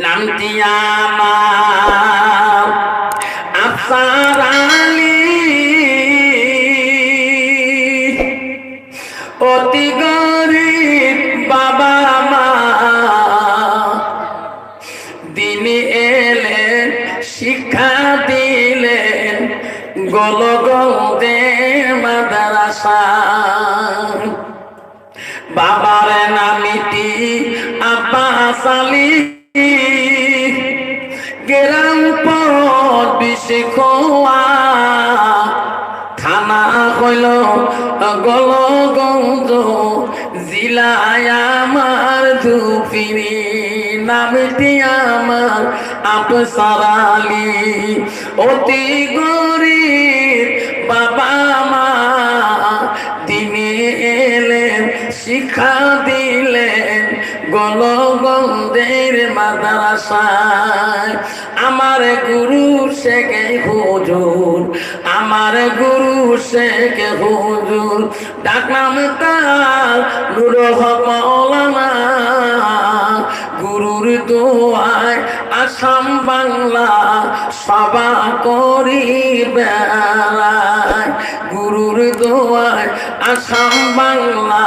নামটি আমার আফসার অতি গরিব বাবা মা। দিনে এলেন, শিক্ষা দিলেন গোলগন্ধে মাদ্রাসা। বাবার নামিটি আব্বাস আলী। বিশে খোয়া থানা হইল গল গন্ধ জিলায় আমার ধুপিনি। নামটি আমার আপসারালি অতি গরিব বাবা মা তিনি এলেন, শিক্ষা দিলেন। গলগন্ধের মাদ্রাসায় আমার গুরু শেখে হুজুর, আমার গুরু শেখে হুজুর। ডাকনাম তার নুর মৌলানা, গুরুর দোয়ায় আসাম বাংলা সবা করি বেড়ায় গুরুর দোয়ায় আসাম বাংলা